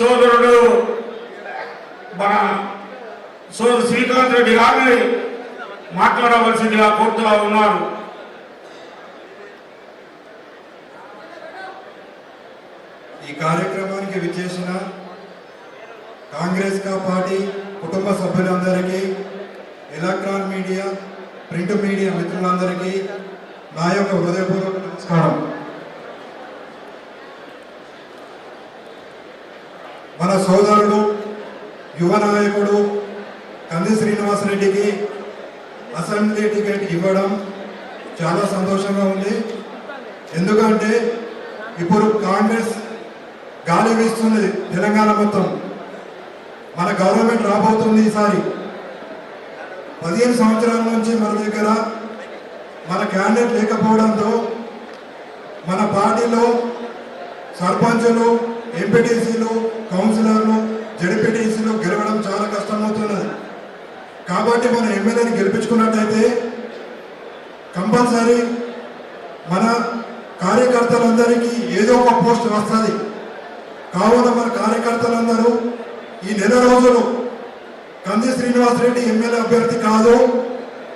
సోదరుడు మన సోదరు శ్రీకాంత్ రెడ్డి గారిని మాట్లాడవలసిందిగా కోరుతూ ఉన్నారు ఈ కార్యక్రమానికి విచ్చేసిన కాంగ్రెస్ కా పార్టీ కుటుంబ సభ్యులందరికీ ఎలక్ట్రాన్ మీడియా ప్రింట్ మీడియా మిత్రులందరికీ నా యొక్క హృదయపూర్వక నమస్కారం. మన సోదరుడు యువ నాయకుడు కంది శ్రీనివాసరెడ్డికి అసెంబ్లీ టికెట్ ఇవ్వడం చాలా సంతోషంగా ఉంది. ఎందుకంటే ఇప్పుడు కాంగ్రెస్ గాలి వీస్తుంది తెలంగాణ మొత్తం. మన గవర్నమెంట్ రాబోతుంది ఈసారి. పదిహేను సంవత్సరాల నుంచి మన దగ్గర మన క్యాండిడేట్ లేకపోవడంతో మన పార్టీలో సర్పంచులు ఎంపీటీసీలు కౌన్సిలర్లు జడ్పీటీసీలు గెలవడం చాలా కష్టమవుతున్నది. కాబట్టి మన ఎమ్మెల్యేని గెలిపించుకున్నట్టయితే కంపల్సరీ మన కార్యకర్తలందరికీ ఏదో ఒక పోస్ట్ వస్తుంది. కావున మన కార్యకర్తలందరూ ఈ నెల రోజులు కంది శ్రీనివాసరెడ్డి ఎమ్మెల్యే అభ్యర్థి కాదు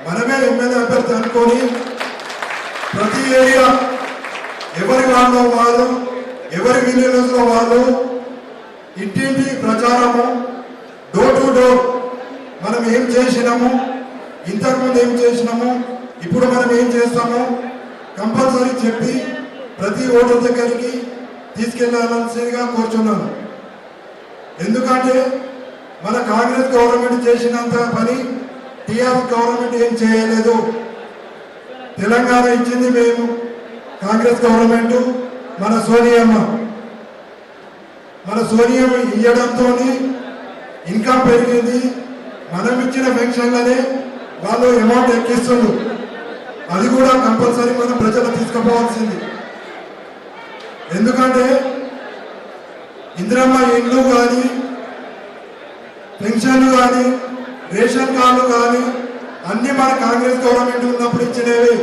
మనమే ఎమ్మెల్యే అభ్యర్థి అనుకొని ప్రతి ఏరియా ఎవరి వాళ్ళు వాళ్ళు ఎవరి విలేజ్లో వాళ్ళు ఇంటింటి ప్రచారము డోర్ టు డోర్ మనం ఏం చేసినాము ఇంతకుముందు ఏం చేసినాము ఇప్పుడు మనం ఏం చేస్తాము కంపల్సరీ చెప్పి ప్రతి ఓటర్ దగ్గరికి తీసుకెళ్ళాల్సిందిగా కోరుచున్నాను. ఎందుకంటే మన కాంగ్రెస్ గవర్నమెంట్ చేసినంత పని టీఆర్ఎస్ గవర్నమెంట్ ఏం చేయలేదు. తెలంగాణ ఇచ్చింది మేము కాంగ్రెస్ గవర్నమెంట్ మన సోనియమ్మ. సోనియా ఇవ్వడంతో ఇన్కమ్ పెరిగింది. మనం ఇచ్చిన పెన్షన్లనే వాళ్ళు అమౌంట్ ఎక్కిస్తుండ్రు అది కూడా కంపల్సరీ మనం ప్రజలు తీసుకుపోవాల్సింది. ఎందుకంటే ఇందిరమ్మ ఇండ్లు కానీ పెన్షన్లు కానీ రేషన్ కార్డులు కానీ అన్ని మన కాంగ్రెస్ గవర్నమెంట్ ఉన్నప్పుడు ఇచ్చినవి.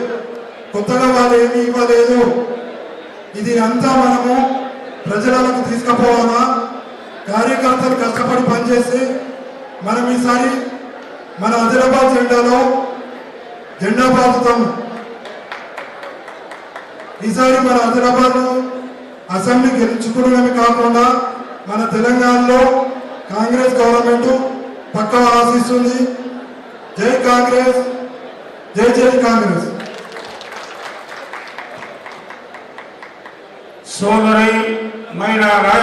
కొత్తగా వాళ్ళు ఏమీ ఇవ్వలేదు. ఇది అంతా మనము ప్రజలకు తీసుకుపోవాలా? కార్యకర్తలు కష్టపడి పనిచేసి మనం ఈసారి మన ఆదిలాబాద్ జెండాలో జెండా పాతుతాము ఈసారి మన ఆదిలాబాద్ అసెంబ్లీ గెలుచుకోవడమే కాకుండా మన తెలంగాణలో కాంగ్రెస్ గవర్నమెంట్ పక్క ఆశిస్తుంది. జై కాంగ్రెస్ జై జై కాంగ్రెస్. సోదరై మైన రాజ